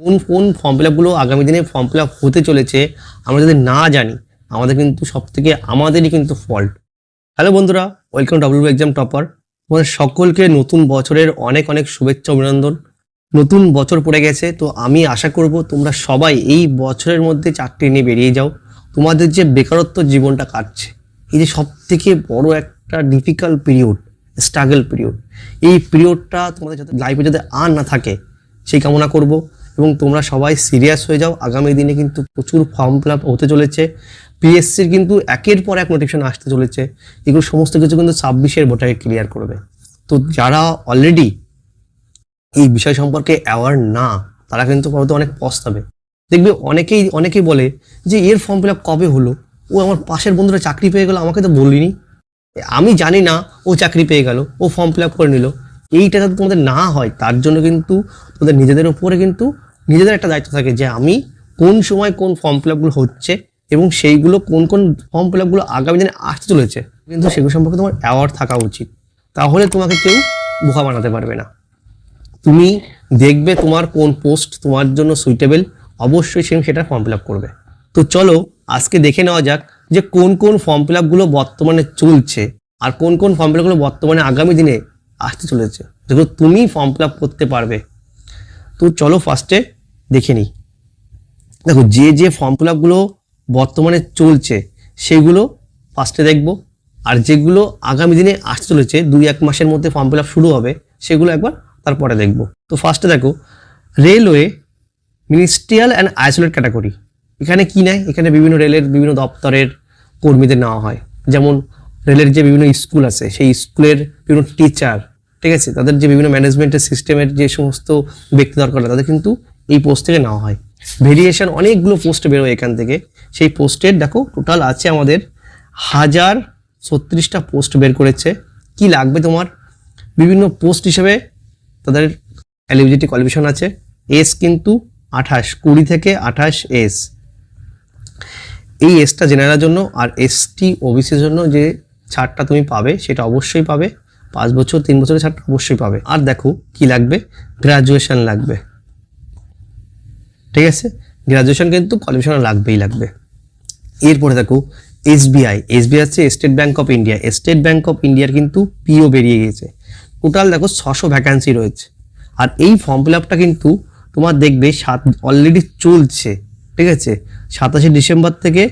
কোন কোন form fill আপগুলো আগামী দিনে ফর্ম ফিল আপ হতে চলেছে, আমরা যদি না জানি, আমাদের কিন্তু সব থেকে আমাদেরই কিন্তু ফল্ট হ্যালো বন্ধুরা ওয়েলকাম ডাব্লিউ এক্সাম টপার তোমাদের সকলকে নতুন বছরের অনেক অনেক শুভেচ্ছা অভিনন্দন। নতুন বছর পড়ে গেছে, তো আমি আশা করব তোমরা সবাই এই বছরের মধ্যে চাকরি নিয়ে বেরিয়ে যাও। তোমাদের যে বেকারত্ব জীবনটা কাটছে, এই যে সব থেকে বড় একটা ডিফিকাল্ট পিরিয়ড স্ট্রাগল পিরিয়ড এই পিরিয়ডটা তোমাদের যাতে লাইফে যাতে আর না থাকে, সেই কামনা করব। এবং তোমরা সবাই সিরিয়াস হয়ে যাও। আগামী দিনে কিন্তু প্রচুর ফর্ম ফিল আপ হতে চলেছে। পিএসসির কিন্তু একের পর এক নোটিফিকেশন আসতে চলেছে। এগুলো সমস্ত কিছু কিন্তু ছাব্বিশের ভোটাকে ক্লিয়ার করবে। তো যারা অলরেডি এই বিষয় সম্পর্কে অ্যাওয়ার না, তারা কিন্তু হয়তো অনেক পস্তাবে। দেখবে অনেকেই অনেকেই বলে যে, এর ফর্ম ফিল আপ কবে হলো? ও আমার পাশের বন্ধুরা চাকরি পেয়ে গেলো, আমাকে তো বলিনি। আমি জানি না, ও চাকরি পেয়ে গেল, ও ফর্ম ফিল আপ করে নিল। এইটা যাতে তোমাদের না হয়, তার জন্য কিন্তু তোমাদের নিজেদের উপরে কিন্তু নিজেদের একটা দায়িত্ব থাকে যে আমি কোন সময় কোন ফর্ম ফিল আপগুলো হচ্ছে এবং সেইগুলো কোন কোন ফর্ম ফিল আপগুলো আগামী দিনে আসতে চলেছে, কিন্তু সেগুলো সম্পর্কে তোমার অ্যাওয়ার থাকা উচিত। তাহলে তোমাকে কেউ বোকা বানাতে পারবে না। তুমি দেখবে তোমার কোন পোস্ট তোমার জন্য সুইটেবল অবশ্যই সে সেটা ফর্ম ফিল আপ করবে। তো চলো, আজকে দেখে নেওয়া যাক যে কোন কোন ফর্ম ফিল আপগুলো বর্তমানে চলছে আর কোন কোন ফর্ম ফিল আপগুলো বর্তমানে আগামী দিনে আসতে চলেছে। যেগুলো তুমি ফর্ম ফিল আপ করতে পারবে। তো চলো ফার্স্টে দেখে নিই। দেখো, যে যে ফর্ম ফিল আপগুলো বর্তমানে চলছে, সেগুলো ফার্স্টে দেখব। আর যেগুলো আগামী দিনে আসতে চলেছে, দুই এক মাসের মধ্যে ফর্ম ফিল আপ শুরু হবে, সেগুলো একবার তারপরে দেখব। তো ফার্স্টে দেখো railway ministerial and isolate category এখানে কি নেয়? এখানে বিভিন্ন রেলের বিভিন্ন দপ্তরের কর্মীদের নেওয়া হয়। যেমন রেলের যে বিভিন্ন স্কুল আছে, সেই স্কুলের বিভিন্ন টিচার ঠিক আছে? তাদের যে বিভিন্ন ম্যানেজমেন্টের সিস্টেমের যে সমস্ত ব্যক্তি দরকার তাদের কিন্তু এই পোস্ট থেকে নেওয়া হয়। ভেরিয়েশন অনেকগুলো পোস্ট বেরোয় এখান থেকে। সেই পোস্টের দেখো টোটাল আছে আমাদের হাজার ছত্রিশটা পোস্ট বের করেছে। কি লাগবে তোমার? বিভিন্ন পোস্ট হিসেবে তাদের এলিজিবিলিটি কোয়ালিফিকেশন আছে। এস কিন্তু আঠাশ, কুড়ি থেকে আঠাশ এস এই এসটা জেনারেলের জন্য আর এসটি ওবিসির জন্য যে ছাড়টা তুমি পাবে, সেটা অবশ্যই পাবে। পাঁচ বছর, তিন বছরের ছাড়টা অবশ্যই পাবে। আর দেখো কি লাগবে? গ্রাজুয়েশন লাগবে। ঠিক আছে? গ্রাজুয়েশন কিন্তু কোয়ালিফিকেশন লাগবেই লাগবে। এরপরে দেখো এসবিআই এসবিআই হচ্ছে State Bank of India State Bank of ইন্ডিয়ার কিন্তু পিও বেরিয়ে গিয়েছে। টোটাল দেখো ছশো ভ্যাকান্সি রয়েছে। আর এই ফর্ম ফিল আপটা কিন্তু তোমার দেখবে সাত অলরেডি চলছে। ঠিক আছে? সাতাশে ডিসেম্বর থেকে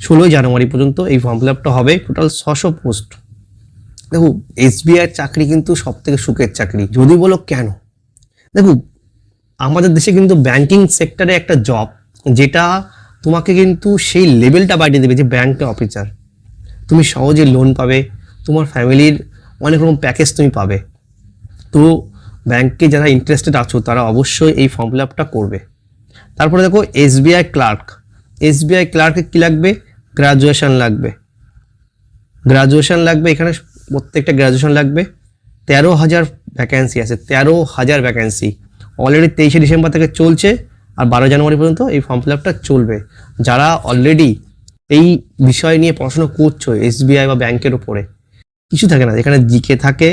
ষোলোই জানুয়ারি পর্যন্ত এই ফর্ম ফিল আপটা হবে। টোটাল ছশো পোস্ট দেখো এসবিআই চাকরি কিন্তু সব থেকে সুখের চাকরি। যদি বলো কেন? দেখো, আমাদের দেশে কিন্তু ব্যাংকিং সেক্টরে একটা জব যেটা তোমাকে কিন্তু সেই লেভেলটা বাড়িয়ে দেবে যে ব্যাংকের অফিসার তুমি সহজে লোন পাবে, তোমার ফ্যামিলির অনেক রকম প্যাকেজ তুমি পাবে। তো ব্যাংকে যারা ইন্টারেস্টেড আছো, তারা অবশ্যই এই ফর্ম ফিল আপটা করবে। তারপরে দেখো এসবিআই ক্লার্ক এসবিআই ক্লার্কে কী লাগবে? গ্রাজুয়েশান লাগবে। গ্রাজুয়েশন লাগবে এখানে প্রত্যেকটা গ্রাজুয়েশন লাগবে। তেরো হাজার ভ্যাকেন্সি আছে, তেরো হাজার ভ্যাকেন্সি অলরেডি তেইশে ডিসেম্বর থেকে চলছে আর বারো জানুয়ারি পর্যন্ত এই ফর্ম ফিল আপটা চলবে। যারা অলরেডি এই বিষয় নিয়ে পড়াশোনা করছ এসবিআই বা ব্যাংকের উপরে, কিছু থাকে না এখানে জিকে থাকে,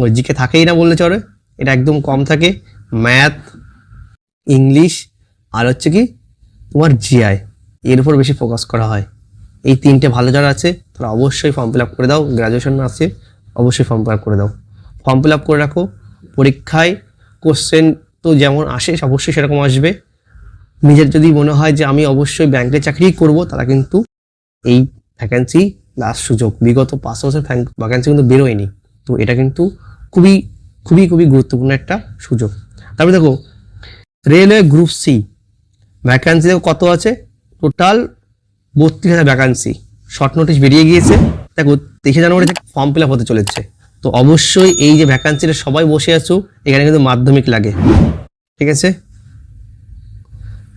ওই জিকে থাকেই না বললে চলে, এটা একদম কম থাকে। ম্যাথ ইংলিশ আর হচ্ছে কি তোমার জিআই এর উপর বেশি ফোকাস করা হয়। এই তিনটে ভালো যারা আছে তারা অবশ্যই ফর্ম ফিল আপ করে দাও গ্র্যাজুয়েশন আছে অবশ্যই ফর্ম ফিল আপ করে দাও। ফর্ম ফিল আপ করে রাখো, পরীক্ষায় কোশ্চেন তো যেমন আসে, অবশ্যই সেরকম আসবে। নিজের যদি মনে হয় যে আমি অবশ্যই ব্যাংকে চাকরি করব, তারা কিন্তু এই ভ্যাকেন্সি লাস্ট সুযোগ। বিগত পাঁচ বছর ভ্যাকেন্সি কিন্তু বেরোয়নি। তো এটা কিন্তু খুবই খুবই খুবই গুরুত্বপূর্ণ একটা সুযোগ। তারপরে দেখো, রেলওয়ে গ্রুপ সি ভ্যাকান্সি কত আছে? টোটাল বত্রিশ হাজার ভ্যাকান্সি শর্ট নোটিশ বেরিয়ে গিয়েছে। দেখো, তেইশে জানুয়ারি থেকে ফর্ম ফিল হতে চলেছে। তো অবশ্যই এই যে ভ্যাকান্সিটা সবাই বসে আছো, এখানে কিন্তু মাধ্যমিক লাগে। ঠিক আছে?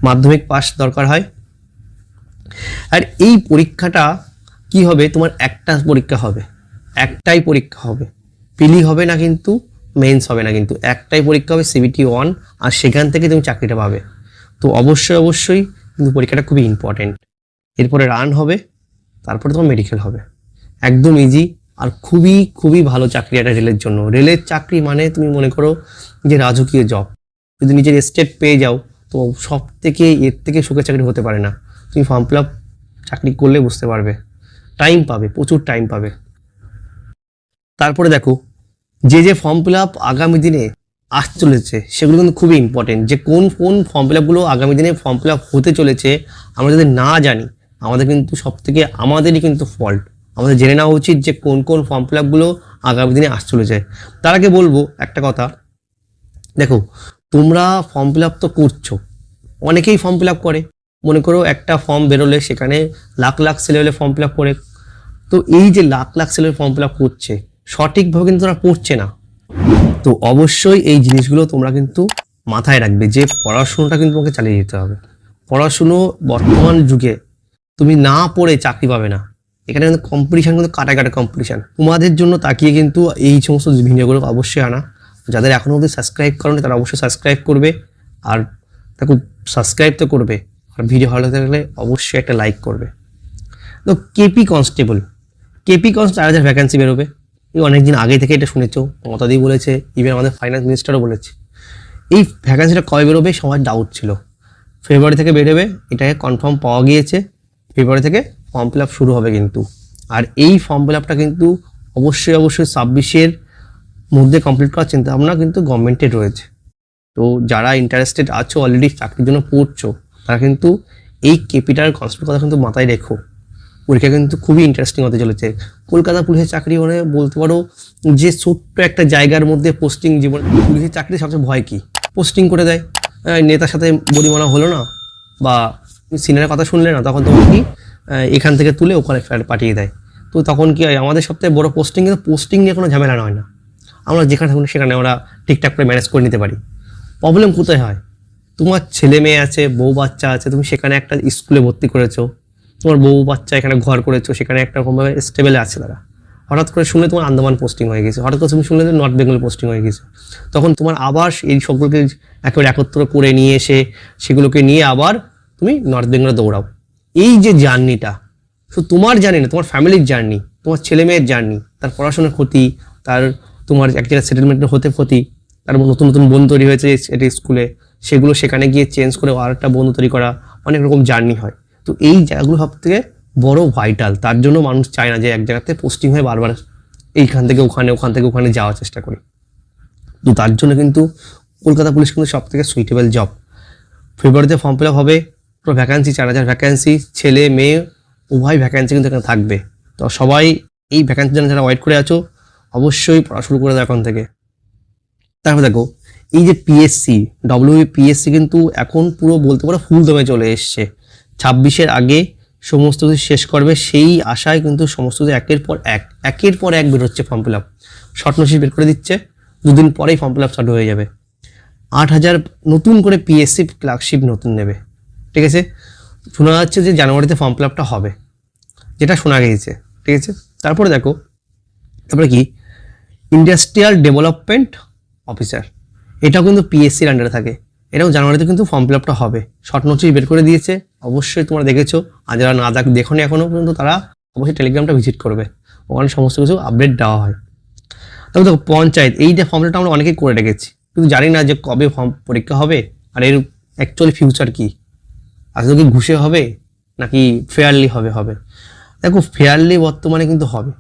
মাধ্যমিক পাস দরকার হয়। আর এই পরীক্ষাটা কি হবে? তোমার একটা পরীক্ষা হবে। একটাই পরীক্ষা হবে। পিলি হবে না কিন্তু মেন্স হবে না কিন্তু। একটাই পরীক্ষা হবে সিবিটি ওয়ান আর সেখান থেকে তুমি চাকরিটা পাবে। তো অবশ্যই অবশ্যই কিন্তু পরীক্ষাটা খুবই ইম্পর্টেন্ট এরপরে রান হবে। তারপরে তোমার মেডিকেল হবে। একদম ইজি আর খুবই খুবই ভালো চাকরি একটা রেলের জন্য। রেলের চাকরি মানে তুমি মনে করো যে রাজকীয় জব যদি নিজের স্টেট পেয়ে যাও, তো সব থেকে এর থেকে সুখের চাকরি হতে পারে না। তুমি ফর্ম ফিল আপ চাকরি করলে বুঝতে পারবে। টাইম পাবে, প্রচুর টাইম পাবে। তারপরে দেখো, যে যে ফর্ম ফিল আপ আগামী দিনে আসতে চলেছে সেগুলো কিন্তু খুবই ইম্পর্টেন্ট যে কোন কোন ফর্ম ফিল আপগুলো আগামী দিনে ফর্ম ফিল আপ হতে চলেছে, আমরা যদি না জানি আমাদের কিন্তু সব থেকে আমাদেরই কিন্তু ফল্ট আমাদের জেনে নেওয়া উচিত যে কোন কোন ফর্ম ফিল আপগুলো আগামী দিনে আস চলে যায় তার আগে বলব একটা কথা। দেখো, তোমরা ফর্ম ফিল আপ তো করছ। অনেকেই ফর্ম ফিল আপ করে। মনে করো একটা ফর্ম বেরোলে সেখানে লাখ লাখ ছেলে ফর্ম ফিল আপ করে। তো এই যে লাখ লাখ ছেলের ফর্ম ফিল আপ করছে, সঠিকভাবে কিন্তু তারা পড়ছে না। তো অবশ্যই এই জিনিসগুলো তোমরা কিন্তু মাথায় রাখবে যে পড়াশুনোটা কিন্তু তোমাকে চালিয়ে যেতে হবে। পড়াশুনো বর্তমান যুগে তুমি না পড়ে চাকরি পাবে না। এখানে কিন্তু কম্পিটিশান কিন্তু কাটা কাটা কম্পিটিশান তোমাদের জন্য তাকিয়ে কিন্তু এই সমস্ত ভিডিওগুলো অবশ্যই আনা। যাদের এখনও অবধি সাবস্ক্রাইব করনি, তারা অবশ্যই সাবস্ক্রাইব করবে। আর দেখো সাবস্ক্রাইব তো করবে। আর ভিডিও ভালো থাকলে অবশ্যই একটা লাইক করবে। তো কেপি কনস্টেবল কেপি কনস্ট চার হাজার ভ্যাকান্সি বেরোবে। এই অনেকদিন আগে থেকে এটা শুনেছ। মমতাদি বলেছে ইভেন আমাদের ফাইন্যান্স মিনিস্টারও বলেছে। এই ভ্যাকান্সিটা কবে বেরোবে? সবার ডাউট ছিল। ফেব্রুয়ারি থেকে বেরোবে। এটাকে কনফার্ম পাওয়া গিয়েছে। ফেব্রুয়ারি থেকে ফর্ম ফিল শুরু হবে কিন্তু। আর এই ফর্ম ফিল কিন্তু অবশ্যই অবশ্যই ছাব্বিশের মধ্যে কমপ্লিট করার চিন্তা ভাবনা কিন্তু গভর্নমেন্টের রয়েছে। তো যারা ইন্টারেস্টেড আছো অলরেডি চাকরির জন্য পড়ছো, তারা কিন্তু এই কেপিটাল কনসেপ্টের কথা কিন্তু মাথায় রেখো। পরীক্ষা কিন্তু খুবই ইন্টারেস্টিং হতে চলেছে। কলকাতা পুলিশের চাকরি মানে বলতে পারো যে ছোট্ট একটা জায়গার মধ্যে পোস্টিং জীবন, পুলিশের চাকরি সবচেয়ে ভয় কি? পোস্টিং করে দেয়। নেতার সাথে বদিমানা হলো না? বা সিনিয়রের কথা শুনলে না, তখন তোমার কি এখান থেকে তুলে ওখানে পাঠিয়ে দেয়। তো তখন কি হয়, আমাদের সবথেকে বড় পোস্টিং কিন্তু পোস্টিং নিয়ে কোনো ঝামেলা হয় না। আমরা যেখানে থাকুন সেখানে আমরা ঠিকঠাক করে ম্যানেজ করে নিতে পারি। প্রবলেম কোথায় হয়? তোমার ছেলে মেয়ে আছে, বউ বাচ্চা আছে, তুমি সেখানে একটা স্কুলে ভর্তি করেছ। তোমার বউ বাচ্চা এখানে ঘর করেছ, সেখানে একটা রকমভাবে স্টেবেলে আছে তারা। হঠাৎ করে শুনলে তোমার আন্দামান পোস্টিং হয়ে গেছে। হঠাৎ করে তুমি শুনলে নর্থ বেঙ্গল পোস্টিং হয়ে গেছে। তখন তোমার আবার এই সবগুলোকে একেবারে একত্র করে নিয়ে এসে, সেগুলোকে নিয়ে আবার তুমি নর্থ বেঙ্গলে দৌড়াও। এই যে জার্নিটা শুধু তোমার জার্নি না, তোমার ফ্যামিলির জার্নি তোমার ছেলে মেয়ের জার্নি তার পড়াশোনার ক্ষতি, তার তোমার এক জায়গায় সেটেলমেন্টের হতে ক্ষতি, তার নতুন নতুন বন্ধু তৈরি হয়েছে এটা স্কুলে সেগুলো সেখানে গিয়ে চেঞ্জ করে আর একটা বন্ধু তৈরি করা, অনেক রকম জার্নি হয়। তো এই জায়গাগুলো সব থেকে বড় ভাইটাল তার জন্য মানুষ চায় না যে এক জায়গাতে পোস্টিং হয়ে বারবার এইখান থেকে ওখানে, ওখান থেকে ওখানে যাওয়ার চেষ্টা করি। তো তার জন্য কিন্তু কলকাতা পুলিশ কিন্তু সব থেকে সুইটেবল জব ফেব্রুয়ারিতে ফর্ম ফিল আপ হবে পুরো ভ্যাকান্সি চার হাজার ভ্যাকান্সি ছেলে, মেয়ে, উভয় ভ্যাকান্সি কিন্তু এখানে থাকবে। তো সবাই এই ভ্যাকান্সির জন্য যারা ওয়েট করে আছো, অবশ্যই পড়া শুরু করে দাও এখন থেকে। তারপর দেখো, এই যে পিএসসি ডব্লিউ পিএসসি কিন্তু এখন পুরো বলতে পারো ফুল দমে চলে এসছে। ছাব্বিশের আগে সমস্ত কিছু শেষ করবে, সেই আশায় কিন্তু সমস্ত কিছু একের পর এক, একের পর এক বেরোচ্ছে ফর্ম ফিল আপ শর্ট বের করে দিচ্ছে, দুদিন পরেই ফর্ম ফিল আপ স্টার্ট হয়ে যাবে। আট হাজার নতুন করে পিএসসি ক্লার্কশিপ নতুন নেবে। ঠিক আছে? শোনা যাচ্ছে যে জানুয়ারিতে ফর্ম ফিল আপটা হবে, যেটা শোনা গিয়েছে, ঠিক আছে? তারপরে দেখো, তারপরে কি? ইন্ডাস্ট্রিয়াল ডেভেলপমেন্ট অফিসার এটাও কিন্তু পিএসসির আন্ডারে থাকে। এটাও জানুয়ারিতে কিন্তু ফর্ম ফিল আপটা হবে। শর্ট নোটিস বের করে দিয়েছে। অবশ্যই তোমরা দেখেছ। আর যারা না দেখ দেখো এখনও পর্যন্ত, তারা অবশ্যই টেলিগ্রামটা ভিজিট করবে। ওখানে সমস্ত কিছু আপডেট দেওয়া হয়। তবে দেখো, পঞ্চায়েত, এই যে ফর্মটা আমরা অনেকেই করে রেখেছি। কিন্তু জানি না যে কবে ফর্ম পরীক্ষা হবে, আর এর অ্যাকচুয়ালি ফিউচার কি। আসলে কি ঘুষে হবে? নাকি ফেয়ারলি হবে হবে? দেখো ফেয়ারলি বর্তমানে কিন্তু হবে।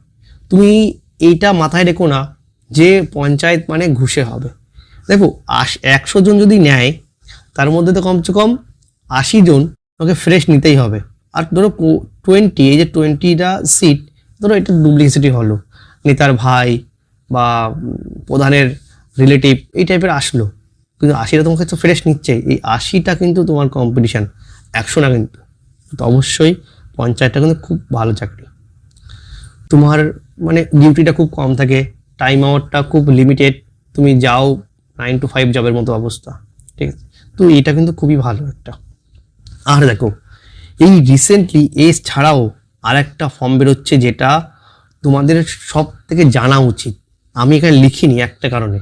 তুমি এইটা মাথায় রেখো না যে পঞ্চায়েত মানে ঘুষে হবে। দেখো, আশ, একশো জন যদি নেয়, তার মধ্যে তো কমসে কম আশি জন তোমাকে ফ্রেশ নিতেই হবে। আর ধরো টোয়েন্টি এই যে টোয়েন্টিটা সিট ধরো এটা ডুপ্লিসিটি হলো। নেতার ভাই বা প্রধানের রিলেটিভ এই টাইপের আসলো। কিন্তু আশিটা তোমাকে তো ফ্রেশ নিচ্ছে। এই আশিটা কিন্তু তোমার কম্পিটিশান একশো না কিন্তু। তো অবশ্যই পঞ্চায়েতটা কিন্তু খুব ভালো চাকরি। তোমার মানে ডিউটিটা খুব কম থাকে টাইম আওয়ারটা খুব লিমিটেড তুমি যাও নাইন টু ফাইভ জবের মতো অবস্থা, ঠিক আছে? তো এটা কিন্তু খুবই ভালো একটা। আর দেখো, এই রিসেন্টলি এস ছাড়াও আর একটা ফর্ম বেরোচ্ছে যেটা তোমাদের সব থেকে জানা উচিত। আমি এখানে লিখিনি একটা কারণে।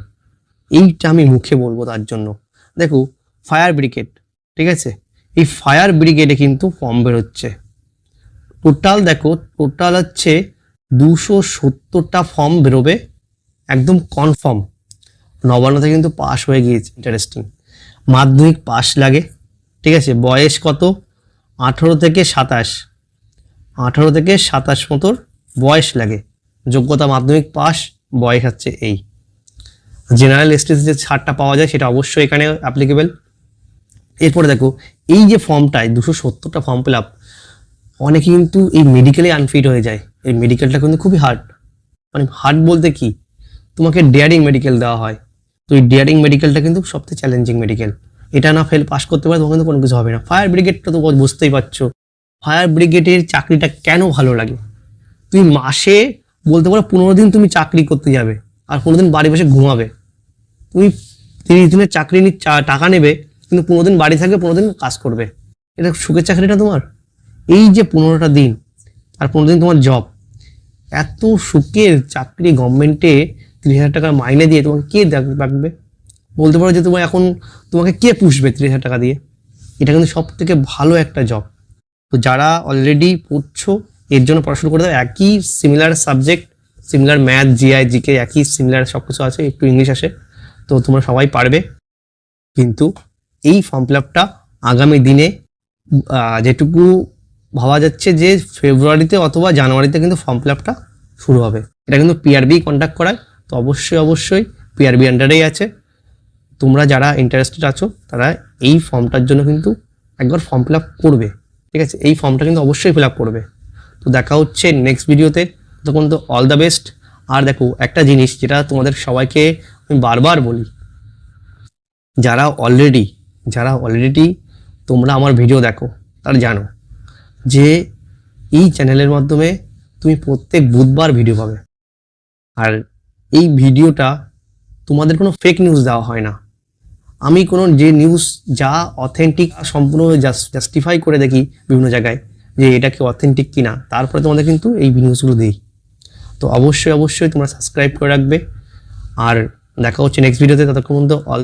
এইটা আমি মুখে বলব তার জন্য। দেখো ফায়ার ব্রিগেড ঠিক আছে? এই ফায়ার ব্রিগেডে কিন্তু ফর্ম বেরোচ্ছে। টোটাল দেখো, টোটাল হচ্ছে দুশো সত্তরটা ফর্ম বেরোবে, একদম কনফার্ম। নবান্নতে কিন্তু পাস হয়ে গিয়েছে ইন্টারেস্টিং মাধ্যমিক পাস লাগে, ঠিক আছে? বয়স কত? আঠেরো থেকে সাতাশ। আঠারো থেকে সাতাশ মতোর বয়স লাগে। যোগ্যতা মাধ্যমিক পাস বয়স হচ্ছে এই। জেনারেল এসটিতে যে ছাড়টা পাওয়া যায়, সেটা অবশ্যই এখানে অ্যাপ্লিকেবেল এরপরে দেখো এই যে ফর্মটায়, দুশো সত্তরটা ফর্ম ফিল আপ অনেকে কিন্তু এই মেডিকেলে আনফিট হয়ে যায়। এই মেডিকেলটা কিন্তু খুবই হার্ড মানে হার্ড বলতে কি? তোমাকে ডেয়ারিং মেডিকেল দেওয়া হয়। তো এই ডেয়ারিং মেডিকেলটা কিন্তু সবথেকে চ্যালেঞ্জিং মেডিকেল এটা না ফেল পাস করতে পারে তোমার কিন্তু কোনো কিছু হবে না। ফায়ার ব্রিগেডটা তো বুঝতেই পারছ। ফায়ার ব্রিগেডের চাকরিটা কেন ভালো লাগে? তুমি মাসে বলতে পারো পনেরো দিন তুমি চাকরি করতে যাবে, আর পনেরো দিন বাড়ি বসে ঘুমাবে। তুমি তিরিশ দিনের চাকরি টাকা নেবে কিন্তু পনেরো দিন বাড়ি থাকবে, পনেরো দিন কাজ করবে। এটা সুখের চাকরিটা তোমার? এই যে পনেরোটা দিন, আর পনেরো দিন তোমার জব এত সুখের চাকরি গভর্নমেন্টে তিরিশ হাজার টাকার মাইনে দিয়ে তোমাকে কে রাখবে? বলতে পারো যে তোমার এখন তোমাকে কে পুষবে তিরিশ হাজার টাকা দিয়ে? এটা কিন্তু সব থেকে ভালো একটা জব তো যারা অলরেডি পড়ছো, এর জন্য পড়াশোনা করে দাও। একই similar subject similar math GI GK একই সিমিলার সব কিছু আছে, একটু ইংলিশ আসে, তো তোমরা সবাই পারবে। কিন্তু এই ফর্ম ফিল আপটা আগামী দিনে যেটুকু ভাবা যাচ্ছে যে ফেব্রুয়ারিতে অথবা জানুয়ারিতে কিন্তু ফর্ম ফিল আপটা শুরু হবে। এটা কিন্তু পিআরবি কন্ট্যাক্ট করায়, তো অবশ্যই অবশ্যই পিআরবি আন্ডারেই আছে। তোমরা যারা ইন্টারেস্টেড আছো, তারা এই ফর্মটার জন্য কিন্তু একবার ফর্ম ফিল আপ করবে। ঠিক আছে? এই ফর্মটা কিন্তু অবশ্যই ফিল আপ করবে। তো দেখা হচ্ছে নেক্সট ভিডিওতে তখন তো অল দ্য বেস্ট আর দেখো, একটা জিনিস যেটা তোমাদের সবাইকে আমি বারবার বলি, যারা অলরেডি যারা অলরেডি তোমরা আমার ভিডিও দেখো, তারা জানো যে এই চ্যানেলের মাধ্যমে তুমি প্রত্যেক বুধবার ভিডিও পাবে। আর এই ভিডিওটা তোমাদের কোনো ফেক নিউজ দেওয়া হয় না। আমি কোনো যে নিউজ যা অথেন্টিক সম্পূর্ণ জাস্টিফাই করে দেখি বিভিন্ন জায়গায় যে এটা কি অথেন্টিক কিনা, তারপরে তোমাদের কিন্তু এই নিউজগুলো দিই। তো অবশ্যই অবশ্যই তোমরা সাবস্ক্রাইব করে রাখবে। আর দেখা হচ্ছে নেক্সট ভিডিওতে ততক্ষণ পর্যন্ত অল